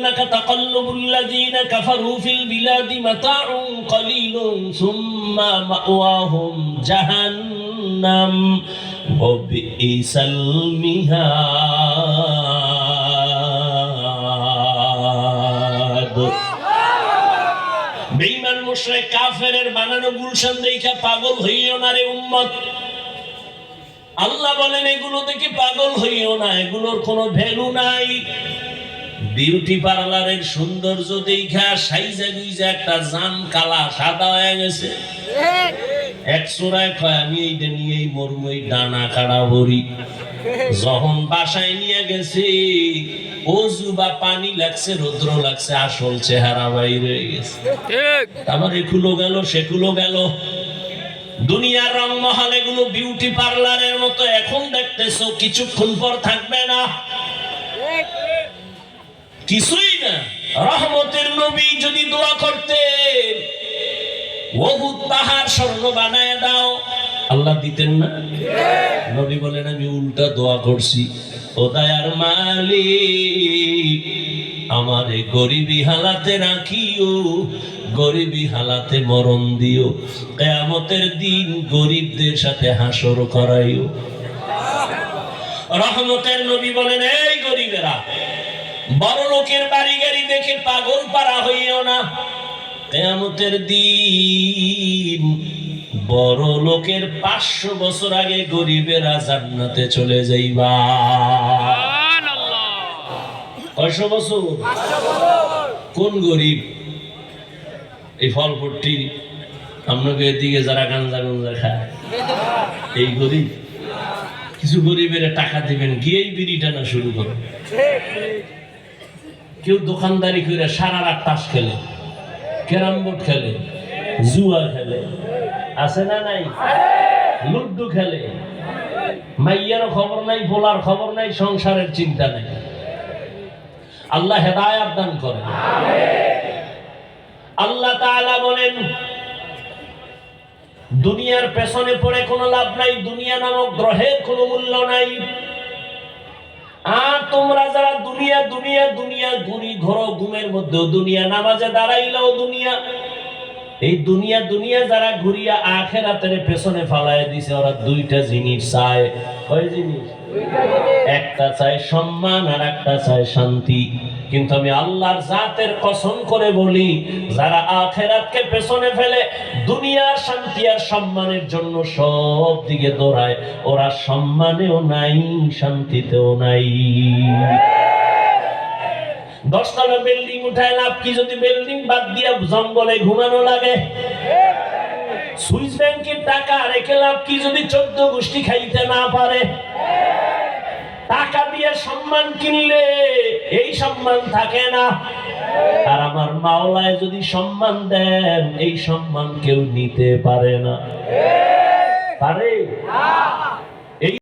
يغرنك تقلب الذين كفروا في البلاد متاع قليل ثم مأواهم جهنم وبئس المهاد বেঈমান মুশরিক কাফেরের বানানো গুলশান দেখা পাগল হইও না রে উম্মত আল্লাহ বলেন এগুলো দেখে পাগল হইও না এগুলোর কোনো ভ্যালু নাই বিউটি পার্লারের সৌন্দর্য দেখা সাইজা গুইজা একটা জাম কালা সাদা হয়ে গেছে। এক চোরায় কয় আমি এইটা মরমু এই ডানা কাড়া ভরি। যখন বাসায় নিয়ে গেছে অজু বা পানি লাগছে রৌদ্র লাগছে আসল চেহারা বাইরে গেছে। আমার এগুলো গেল সেগুলো গেল। দুনিয়ার রং মহল এগুলো বিউটি পার্লারের মতো এখন দেখতেছো কিছুক্ষণ পর থাকবে না। কিছুই না। রহমতের নবী যদি দোয়া করতেন, বহুত পাহাড় স্বর্ণ বানায় দাও। আল্লাহ দিতেন না? নবী বলেন, আমি উল্টা দোয়া করছি। ও দয়ার মালিক, আমার গরিবী হালাতে রাখিও, গরিবী হালাতে মরণ দিও। কেয়ামতের দিন গরিবদের সাথে হাসর করাইও। রহমতের নবী বলেন, এই গরিবেরা বড় লোকের বাড়ি গাড়ি দেখে পাগল পারা হইও না। কেয়ামতের দিন বড় লোকের পাঁচশো বছর আগে গরিবেরা জান্নাতে চলে যাইবা। কয়শো বছর? কোন গরিব? এই ফল ফুটটি আপনাকে এদিকে যারা গাঞ্জা গাঞ্জা খায়। এই গরিব? কিছু গরিবের টাকা দিবেন গিয়েই বিড়ি টানা শুরু করবে কেউ দোকানদারি করে সারা রাত তাস খেলে, ক্যারাম বোর্ড খেলে, জুয়া খেলে, আছে না নাই? লুড্ডু খেলে। মাইয়ারও খবর নাই, বলার খবর নাই, সংসারের চিন্তা নাই। আল্লাহ হেদায়াত দান করে আল্লাহ তাআলা বলেন, দুনিয়ার পেছনে পড়ে কোনো লাভ নাই, দুনিয়া নামক গ্রহের কোনো মূল্য নাই। তোমরা যারা দুনিয়া দুনিয়া দুনিয়া ঘুরি ঘোরো ঘুমের মধ্যেও দুনিয়া নামাজে দাঁড়াইলাও দুনিয়া এই দুনিয়া দুনিয়া যারা ঘুরিয়া আখেরাতের পেছনে ফালায় দিছে, ওরা দুইটা জিনিস চায়। কয় জিনিস? একটা চায় সম্মান আর একটা চায় শান্তি। কিন্তু আমি আল্লাহর জাতের কসম করে বলি, যারা আখেরাতকে পেছনে ফেলে দুনিয়ার শান্তি আর সম্মানের জন্য সব দিকে দৌড়ায়, ওরা সম্মানেও নাই, শান্তিতেও নাই। দশতলা বিল্ডিং উঠায় লাভ কি? যদি বিল্ডিং বাদ দিয়া জঙ্গলে ঘুমানো লাগে? সুইস ব্যাংকের টাকা রেখে লাভ কি? যদি চোদ্দ গোষ্ঠী খাইতে না পারে? টাকা দিয়ে সম্মান কিনলে এই সম্মান থাকে না। আর আমার মাওলায় যদি সম্মান দেন, এই সম্মান কেউ নিতে পারে না। পারে?